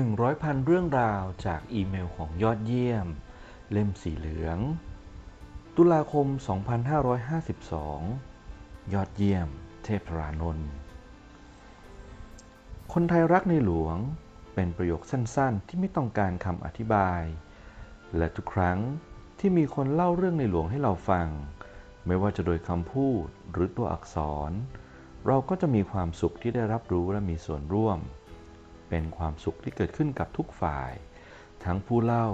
100พันเรื่องราวจากอีเมลของยอดเยี่ยม เล่มสีเหลือง ตุลาคม 2552 ยอดเยี่ยม เทพรานนท์คนไทยรักในหลวงเป็นประโยคสั้นๆ ที่ไม่ต้องการคำอธิบาย และทุกครั้งที่มีคนเล่าเรื่องในหลวงให้เราฟัง ไม่ว่าจะโดยคำพูดหรือตัวอักษร เราก็จะมีความสุขที่ได้รับรู้และมีส่วนร่วม เป็นความสุขที่เกิดขึ้นกับทุกฝ่าย ทั้งผู้เล่า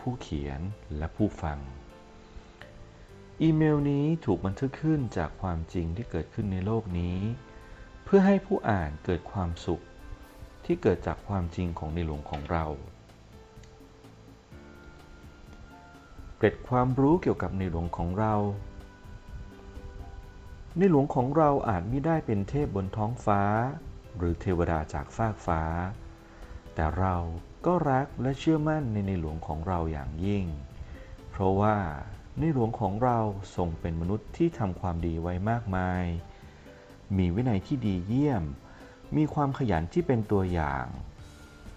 ผู้เขียนและผู้ฟัง อีเมลนี้ถูกบันทึกขึ้นจากความจริงที่เกิดขึ้นในโลกนี้ เพื่อให้ผู้อ่านเกิดความสุข ที่เกิดจากความจริงของในหลวงของเราเกร็ดความรู้เกี่ยวกับในหลวงของเราในหลวงของเราอาจไม่ได้เป็นเทพบนท้องฟ้า หรือเทวดาจากฟากฟ้า แต่เราก็รักและเชื่อมั่นในในหลวงของเราอย่างยิ่ง เพราะว่าในหลวงของเราทรงเป็นมนุษย์ที่ทำความดีไว้มากมาย มีวินัยที่ดีเยี่ยม มีความขยันที่เป็นตัวอย่าง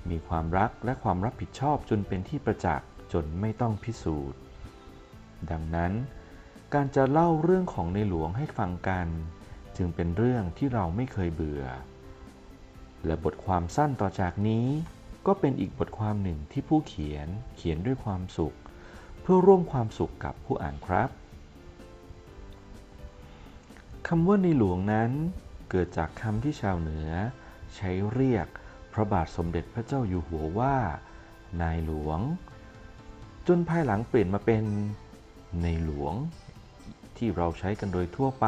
มีความรักและความรับผิดชอบจนเป็นที่ประจักษ์จนไม่ต้องพิสูจน์ ดังนั้น การจะเล่าเรื่องของในหลวงให้ฟังกัน จึงเป็นเรื่องที่เราไม่เคยเบื่อ และบทความสั้นต่อจากนี้ ก็เป็นอีกบทความหนึ่งที่ผู้เขียนเขียนด้วยความสุข เพื่อร่วมความสุขกับผู้อ่านครับคำว่าในหลวงนั้น เกิดจากคำที่ชาวเหนือ ใช้เรียกพระบาทสมเด็จพระเจ้าอยู่หัวว่า นายหลวง จนภายหลังเปลี่ยนมาเป็นในหลวง ที่เราใช้กันโดยทั่วไป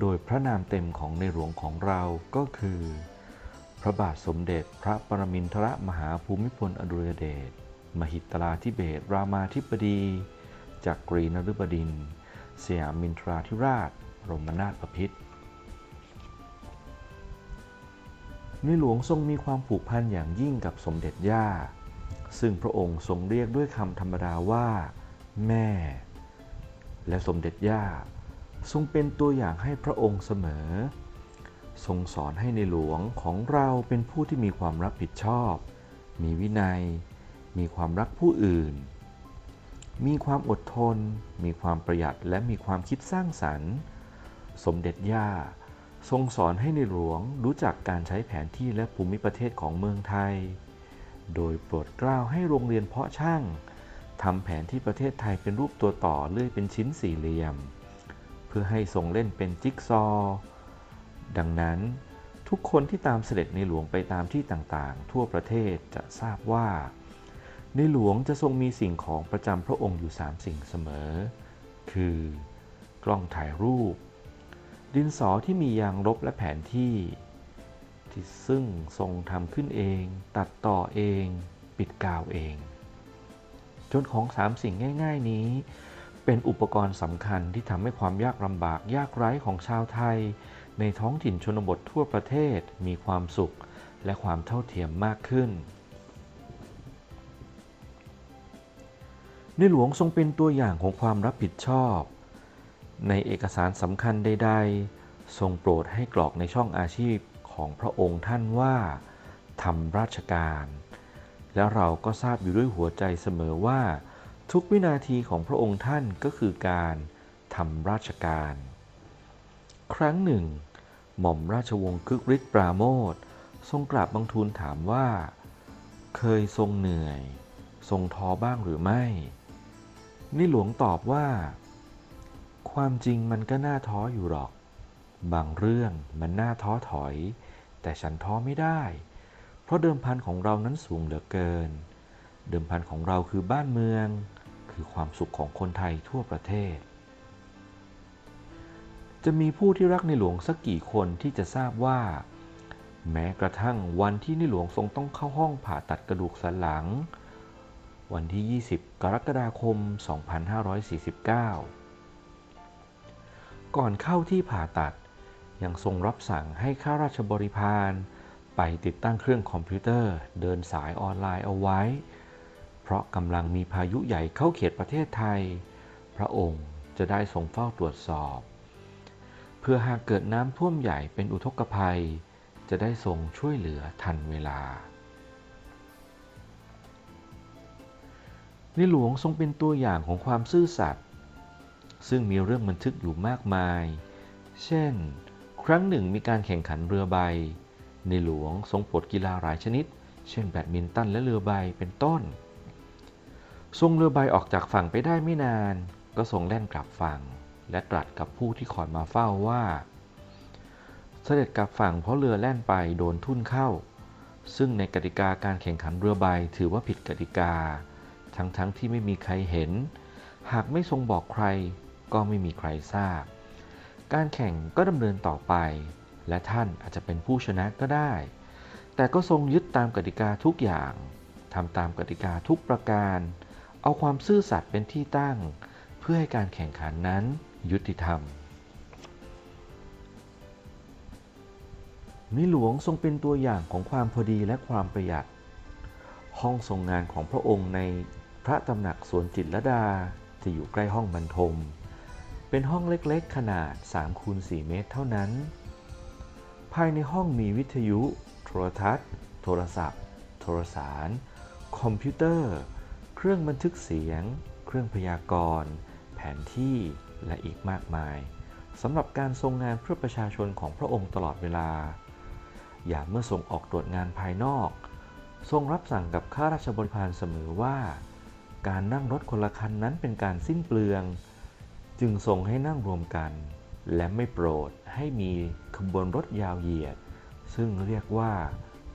โดยพระนามเต็มของในหลวงของเราก็คือ พระบาทสมเด็จพระปรมินทรมหาภูมิพลอดุลยเดช มหิตลาธิเบศรามาธิบดี จากกรีนฤบดิน สยามมินทราธิราช รมนาถบพิตรในหลวงทรงมีความผูกพันอย่างยิ่งกับสมเด็จย่า ซึ่งพระองค์ทรงเรียกด้วยคำธรรมดาว่า แม่ และสมเด็จย่า ทรงเป็นตัวอย่างให้พระองค์เสมอ ทรงสอนให้ในหลวงของเราเป็นผู้ที่มีความรับผิดชอบ มีวินัย มีความรักผู้อื่น มีความอดทน มีความประหยัดและมีความคิดสร้างสรรค์ สมเด็จย่า ทรงสอนให้ในหลวงรู้จักการใช้แผนที่และภูมิประเทศของเมืองไทย โดยโปรดเกล้าให้โรงเรียนเพาะช่างทำแผนที่ประเทศไทยเป็นรูปตัวต่อเลื่อยเป็นชิ้นสี่เหลี่ยม เพื่อให้ทรงเล่นเป็นจิ๊กซอ ดังนั้นทุกคนที่ตามเสด็จในหลวงไปตามที่ต่างๆ ทั่วประเทศจะทราบว่า ในหลวงจะทรงมีสิ่งของประจำพระองค์อยู่สามสิ่งเสมอ คือ กล้องถ่ายรูป ดินสอที่มียางลบและแผนที่ ที่ซึ่งทรงทำขึ้นเอง ตัดต่อเอง ปิดกาวเอง จนของสามสิ่งง่าย ๆ นี้ เป็นอุปกรณ์สำคัญที่ทำให้ความยากลำบากยากไร้ของชาวไทย ในท้องถิ่นชนบททั่วประเทศมีความสุขและความเท่าเทียมมากขึ้น ในหลวงทรงเป็นตัวอย่างของความรับผิดชอบ ในเอกสารสำคัญใด ๆ ทรงโปรดให้กรอกในช่องอาชีพของพระองค์ท่านว่าทำราชการ แล้วเราก็ทราบอยู่ด้วยหัวใจเสมอว่า ทุกวินาทีของพระองค์ท่านก็คือการทำราชการ ครั้งหนึ่ง หม่อมราชวงศ์คึกฤทธิ์ปราโมททรงกราบบังทูลถามว่า เคยทรงเหนื่อย ทรงท้อบ้างหรือไม่ นี่หลวงตอบว่า ความจริงมันก็น่าท้ออยู่หรอก บางเรื่องมันน่าท้อถอย แต่ฉันท้อไม่ได้ เพราะเดิมพันของเรานั้นสูงเหลือเกิน เดิมพันของเราคือบ้านเมือง คือความสุขของคนไทยทั่วประเทศ จะมีผู้ที่รักในหลวงสักกี่คนที่จะทราบว่า แม้กระทั่งวันที่ในหลวงทรงต้องเข้าห้องผ่าตัดกระดูกสันหลัง วันที่ 20 กรกฎาคม 2549 ก่อนเข้าที่ผ่าตัดยังทรงรับสั่งให้ข้าราชบริพารไปติดตั้งเครื่องคอมพิวเตอร์ เดินสายออนไลน์เอาไว้ เพราะกำลังมีพายุใหญ่เข้าเขตประเทศไทย พระองค์จะได้ทรงเฝ้าตรวจสอบ เพื่อหากเกิดน้ำท่วมใหญ่เป็นอุทกภัย จะได้ทรงช่วยเหลือทันเวลา ในหลวงทรงเป็นตัวอย่างของความซื่อสัตย์ซึ่งมีเรื่องบันทึกอยู่มากมาย เช่น ครั้งหนึ่งมีการแข่งขันเรือใบ ในหลวงทรงปลดกีฬาหลายชนิด เช่นแบดมินตันและเรือใบเป็นต้น ทรงเรือใบออกจากฝั่งไปได้ไม่นาน ก็ทรงแล่นกลับฝั่ง และตรัสกับผู้ที่คอยมาเฝ้าว่า เสด็จกลับฝั่งเพราะเรือแล่นไปโดนทุ่นเข้า ซึ่งในกติกาการแข่งขันเรือใบถือว่าผิดกติกา ทั้งๆทที่ไม่มีใครเห็น หากไม่ทรงบอกใครก็ไม่มีใครทราบ การแข่งก็ดำเนินต่อไป และท่านอาจจะเป็นผู้ชนะก็ได้ แต่ก็ทรงยึดตามกติกาทุกอย่างทำตามกติกาทุกประการ เอาความซื่อสัตย์เป็นที่ตั้ง เพื่อให้การแข่งขันนั้น ยุติธรรม ในหลวงทรงเป็นตัวอย่างของความพอดีและความประหยัด ห้องทรงงานของพระองค์ในพระตำหนักสวนจิตรดาจะอยู่ใกล้ห้องบรรทม เป็นห้องเล็กๆ ขนาด3คูณ4เมตรเท่านั้น ภายในห้องมีวิทยุ โทรทัศน์ โทรศัพท์ โทรสาร คอมพิวเตอร์ เครื่องบันทึกเสียง เครื่องพยากรณ์ แผนที่ และอีกมากมายสำหรับการทรงงานเพื่อประชาชนของพระองค์ตลอดเวลา อย่าเมื่อทรงออกตรวจงานภายนอก ทรงรับสั่งกับข้าราชบริพารเสมอว่า การนั่งรถคนละคันนั้นเป็นการสิ้นเปลือง จึงทรงให้นั่งรวมกัน และไม่โปรดให้มีขบวนรถยาวเหยียด ซึ่งเรียกว่า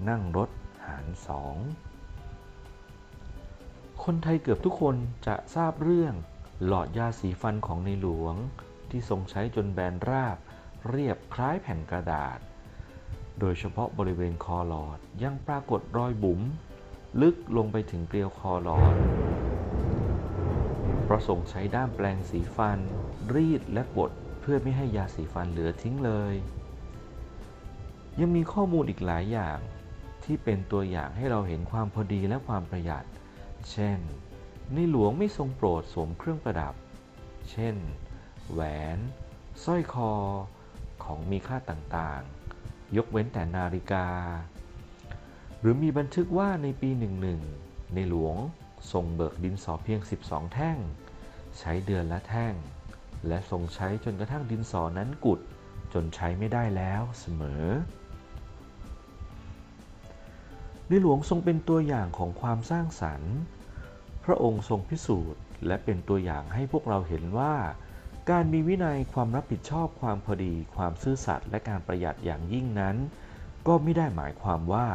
นั่งรถหารสองคนไทยเกือบทุกคนจะทราบเรื่อง หลอดยาสีฟันของในหลวงที่ทรงใช้จนแบนราบ เรียบคล้ายแผ่นกระดาษ โดยเฉพาะบริเวณคอหลอดยังปรากฏรอยบุ๋มลึกลงไปถึงเกลียวคอหลอดเพราะทรงใช้ด้ามแปลงสีฟัน รีดและบดเพื่อไม่ให้ยาสีฟันเหลือทิ้งเลย ยังมีข้อมูลอีกหลายอย่างที่เป็นตัวอย่างให้เราเห็นความพอดีและความประหยัด เช่น ในหลวงไม่ทรงโปรดสวมเครื่องประดับ เช่น แหวน สร้อยคอ ของมีค่าต่างๆ ยกเว้นแต่นาฬิกา หรือมีบันทึกว่าในปีหนึ่งหนึ่งในหลวงทรงเบิกดินสอเพียง 12 แท่ง ใช้เดือนละแท่ง และทรงใช้จนกระทั่งดินสอนั้นกุด จนใช้ไม่ได้แล้วเสมอ ในหลวงทรงเป็นตัวอย่างของความสร้างสรรค์ พระองค์ทรงพิสูจน์ และเป็นตัวอย่างให้พวกเราเห็นว่า การมีวินัยความรับผิดชอบความพอดี ความซื่อสัตย์และการประหยัดอย่างยิ่งนั้น ก็ไม่ได้หมายความว่า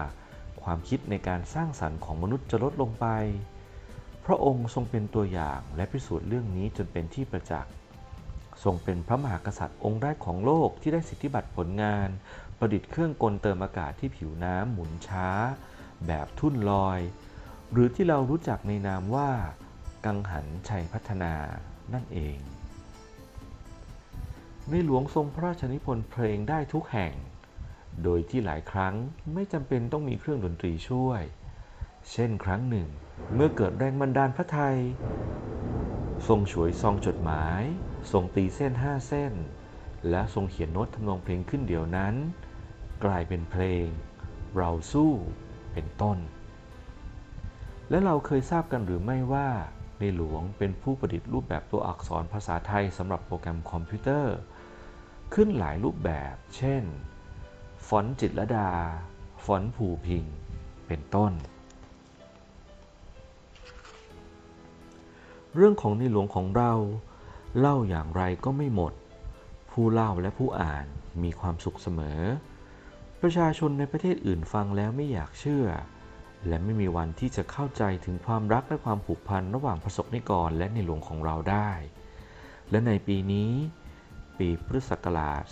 ความคิดในการสร้างสรรค์ของมนุษย์จะลดลงไป พระองค์ทรงเป็นตัวอย่างและพิสูจน์เรื่องนี้จนเป็นที่ประจักษ์ทรงเป็นพระมหากษัตริย์องค์แรกของโลกที่ได้สิทธิบัตรผลงาน ประดิษฐ์เครื่องกลเติมอากาศที่ผิวน้ำหมุนช้า แบบทุ่นลอย หรือที่เรารู้จักในนามว่า กังหันชัยพัฒนานั่นเอง ในหลวงทรงพระราชนิพนธ์เพลงได้ทุกแห่ง โดยที่หลายครั้งไม่จำเป็นต้องมีเครื่องดนตรีช่วย เช่นครั้งหนึ่ง เมื่อเกิดแรงบันดาลพระไทย ทรงฉวยซองจดหมาย ทรงตีเส้นห้าเส้น และทรงเขียนโน้ตทำนองเพลงขึ้นเดียวนั้น กลายเป็นเพลง เราสู้เป็นต้น และเราเคยทราบกันหรือไม่ว่า ในหลวงเป็นผู้ประดิษฐ์รูปแบบตัวอักษรภาษาไทยสำหรับโปรแกรมคอมพิวเตอร์ ขึ้นหลายรูปแบบ เช่น ฟอนต์จิตรดา ฟอนต์ผูพิง เป็นต้น เรื่องของในหลวงของเราเล่าอย่างไรก็ไม่หมด ผู้เล่าและผู้อ่านมีความสุขเสมอ ประชาชนในประเทศอื่นฟังแล้วไม่อยากเชื่อ และไม่มีวันที่จะเข้าใจถึงความรักและความผูกพันระหว่างประสบนิกรและในหลวงของเราได้ และในปีนี้ ปีพุทธศักราช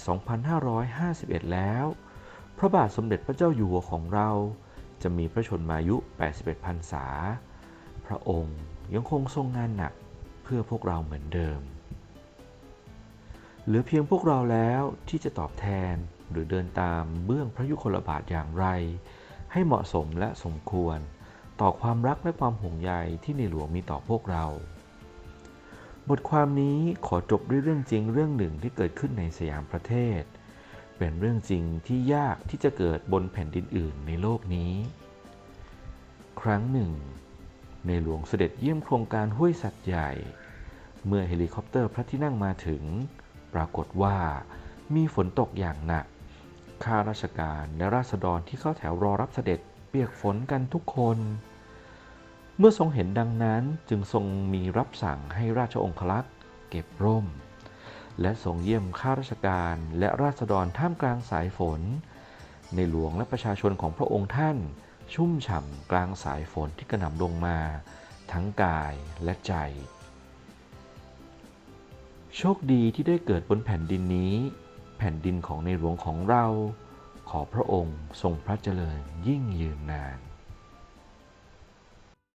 2551 แล้ว พระบาทสมเด็จพระเจ้าอยู่หัวของเราจะมีพระชนมายุ 81พรรษา พระองค์ยังคงทรงงานหนักเพื่อพวกเราเหมือนเดิม เหลือเพียงพวกเราแล้วที่จะตอบแทนหรือเดินตามเบื้องพระยุคลบาทอย่างไร ให้เหมาะสมและสมควร ต่อความรักและความห่วงใยที่ในหลวงมีต่อพวกเรา บทความนี้ขอจบด้วยเรื่องจริงเรื่องหนึ่งที่เกิดขึ้นในสยามประเทศ เป็นเรื่องจริงที่ยากที่จะเกิดบนแผ่นดินอื่นในโลกนี้ ครั้งหนึ่ง ในหลวงเสด็จเยี่ยมโครงการห้วยสัตว์ใหญ่ เมื่อเฮลิคอปเตอร์พระที่นั่งมาถึง ปรากฏว่ามีฝนตกอย่างหนัก ข้าราชการและราษฎรที่เข้าแถวรอรับเสด็จเปียกฝนกันทุกคน เมื่อทรงเห็นดังนั้นจึงทรงมีรับสั่งให้ราชองครักษ์เก็บร่ม และทรงเยี่ยมข้าราชการและราษฎรท่ามกลางสายฝน ในหลวงและประชาชนของพระองค์ท่าน ชุ่มฉ่ำกลางสายฝนที่กระหน่ำลงมา ทั้งกายและใจ โชคดีที่ได้เกิดบนแผ่นดินนี้ แผ่นดินของในหลวงของเรา ขอพระองค์ทรงพระเจริญยิ่งยืนนาน